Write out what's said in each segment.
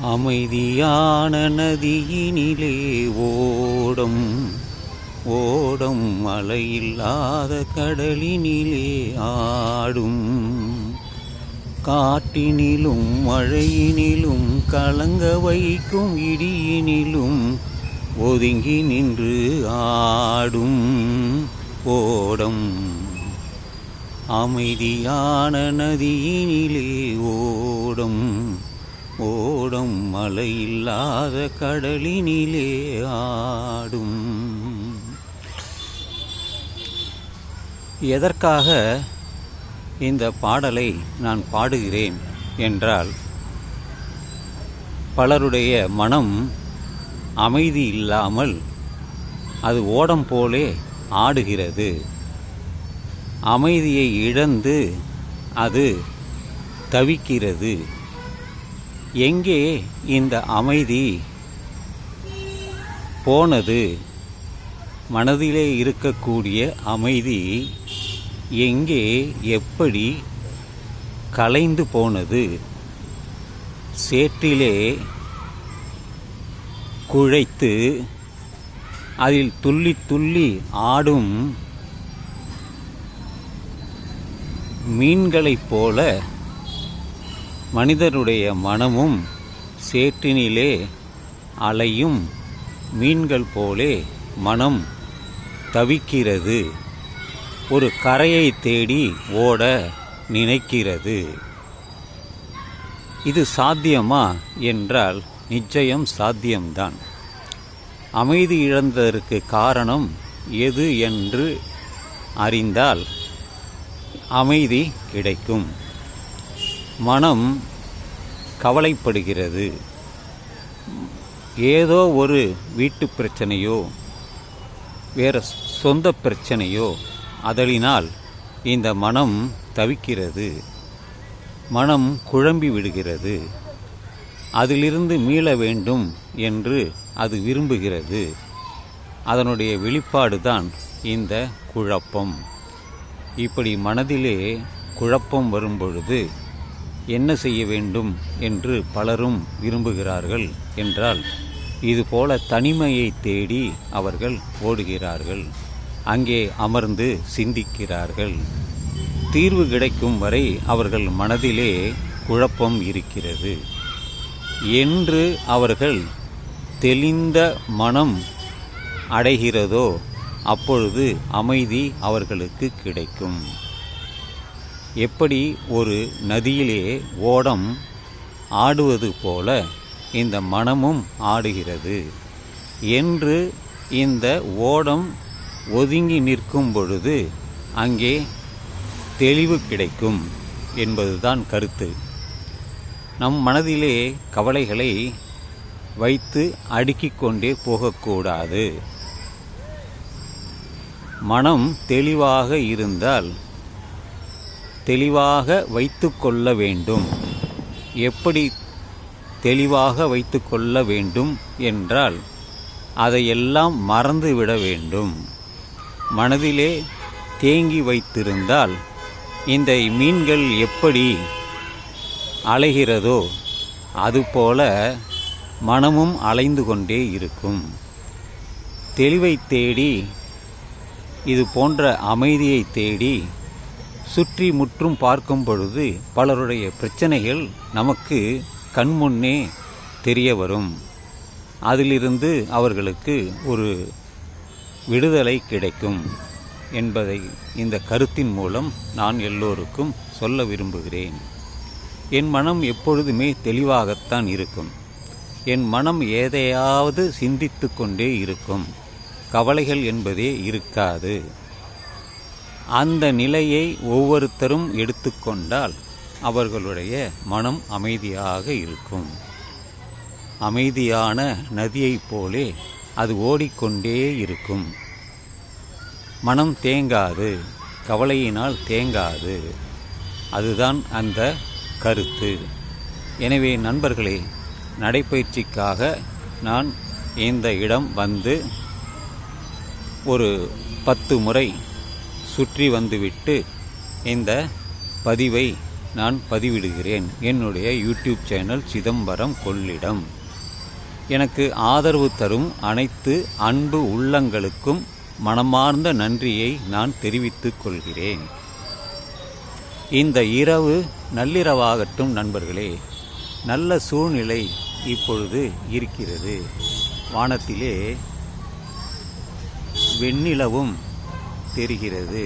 அமைதியான நதியினிலே ஓடம் ஓடம் மலையில்லாத கடலினிலே ஆடும். காட்டினிலும் மழையினிலும் கலங்க வைக்கும் இடியினிலும் ஒதுங்கி நின்று ஆடும் ஓடம். அமைதியான நதியினிலே ஓடம் ஓடம் மலையில்லாத கடலினிலே ஆடும். எதற்காக இந்த பாடலை நான் பாடுகிறேன் என்றால் பலருடைய மனம் அமைதி இல்லாமல் அது ஓடம் போலே ஆடுகிறது. அமைதியை இழந்து அது தவிக்கிறது. எங்கே இந்த அமைதி? போனது மனதிலே இருக்கக்கூடிய அமைதி எங்கே எப்படி கலைந்து போனது? சேற்றிலே குழைத்து அதில் துள்ளி துள்ளி ஆடும் மீன்களைப் போல மனிதருடைய மனமும் சேற்றினிலே அலையும் மீன்கள் போலே மனம் தவிக்கிறது. ஒரு கரையை தேடி ஓட நினைக்கிறது. இது சாத்தியமா என்றால் நிச்சயம் சாத்தியம்தான். அமைதி இழந்ததற்கு காரணம் எது என்று அறிந்தால் அமைதி கிடைக்கும். மனம் கவலைப்படுகிறது. ஏதோ ஒரு வீட்டு பிரச்சனையோ வேறு சொந்த பிரச்சனையோ அதலினால் இந்த மனம் தவிக்கிறது. மனம் குழம்பி விடுகிறது. அதிலிருந்து மீள வேண்டும் என்று அது விரும்புகிறது. அதனுடைய வெளிப்பாடு தான் இந்த குழப்பம். இப்படி மனதிலே குழப்பம் வரும்பொழுது என்ன செய்ய வேண்டும் என்று பலரும் விரும்புகிறார்கள் என்றால் இதுபோல தனிமையை தேடி அவர்கள் ஓடுகிறார்கள். அங்கே அமர்ந்து சிந்திக்கிறார்கள். தீர்வு கிடைக்கும் வரை அவர்கள் மனதிலே குழப்பம் இருக்கிறது. என்று அவர்கள் தெளிந்த மனம் அடைகிறதோ அப்பொழுது அமைதி அவர்களுக்கு கிடைக்கும். எப்படி ஒரு நதியிலே ஓடம் ஆடுவது போல இந்த மனமும் ஆடுகிறது என்று இந்த ஓடம் ஒதுங்கி நிற்கும் பொழுது அங்கே தெளிவு கிடைக்கும் என்பதுதான் கருத்து. நம் மனதிலே கவலைகளை வைத்து அடுக்கிக் கொண்டே போகக்கூடாது. மனம் தெளிவாக இருந்தால் தெளிவாக வைத்து கொள்ள வேண்டும். எப்படி தெளிவாக வைத்து கொள்ள வேண்டும் என்றால் அதையெல்லாம் மறந்துவிட வேண்டும். மனதிலே தேங்கி வைத்திருந்தால் இந்த மீன்கள் எப்படி அலைகிறதோ அதுபோல மனமும் அலைந்து கொண்டே இருக்கும். தெளிவை தேடி இது போன்ற அமைதியை தேடி சுற்றி முற்றும் பார்க்கும் பொழுது பலருடைய பிரச்சனைகள் நமக்கு கண்முன்னே தெரிய வரும். அதிலிருந்து அவர்களுக்கு ஒரு விடுதலை கிடைக்கும் என்பதை இந்த கருத்தின் மூலம் நான் எல்லோருக்கும் சொல்ல விரும்புகிறேன். என் மனம் எப்பொழுதுமே தெளிவாகத்தான் இருக்கும். என் மனம் எதையாவது சிந்தித்து கொண்டே இருக்கும். கவலைகள் என்பதே இருக்காது. அந்த நிலையை ஒவ்வொருத்தரும் எடுத்துக்கொண்டால் அவர்களுடைய மனம் அமைதியாக இருக்கும். அமைதியான நதியைப் போலே அது ஓடிக்கொண்டே இருக்கும். மனம் தேங்காது கவலையினால் தேங்காது. அதுதான் அந்த கருத்து. எனவே நண்பர்களே நடைப்பயிற்சிக்காக நான் இந்த இடம் வந்து ஒரு பத்து முறை சுற்றி வந்துவிட்டு இந்த பதிவை நான் பதிவிடுகிறேன். என்னுடைய யூடியூப் சேனல் சிதம்பரம் கொள்ளிடம். எனக்கு ஆதரவு தரும் அனைத்து அன்பு உள்ளங்களுக்கும் மனமார்ந்த நன்றியை நான் தெரிவித்துக் கொள்கிறேன். இந்த இரவு நள்ளிரவாகட்டும் நண்பர்களே. நல்ல சூழ்நிலை இப்பொழுது இருக்கிறது. வானத்திலே வெண்ணிலவும் தெரிகிறது.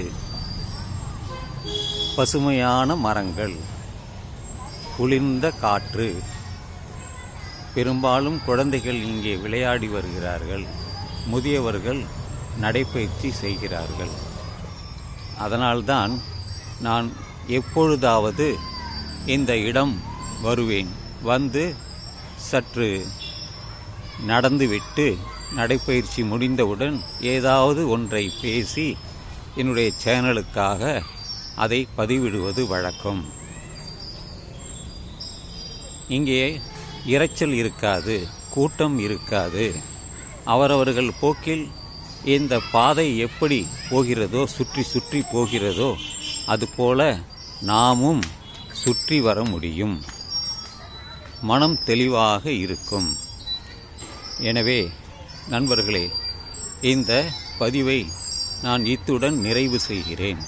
பசுமையான மரங்கள் குளிர்ந்த காற்று பெரும்பாலும் குழந்தைகள் இங்கே விளையாடி வருகிறார்கள். முதியவர்கள் நடைப்பயிற்சி செய்கிறார்கள். அதனால்தான் நான் எப்பொழுதாவது இந்த இடம் வருவேன். வந்து சற்று நடந்துவிட்டு நடைப்பயிற்சி முடிந்தவுடன் ஏதாவது ஒன்றை பேசி என்னுடைய சேனலுக்காக அதை பதிவிடுவது வழக்கம். இங்கே இரைச்சல் இருக்காது கூட்டம் இருக்காது. அவரவர்கள் போக்கில் இந்த பாதை எப்படி போகிறதோ சுற்றி சுற்றி போகிறதோ அதுபோல நாமும் சுற்றி வர முடியும். மனம் தெளிவாக இருக்கும். எனவே நண்பர்களே இந்த பதிவை நான் இத்துடன் நிறைவு செய்கிறேன்.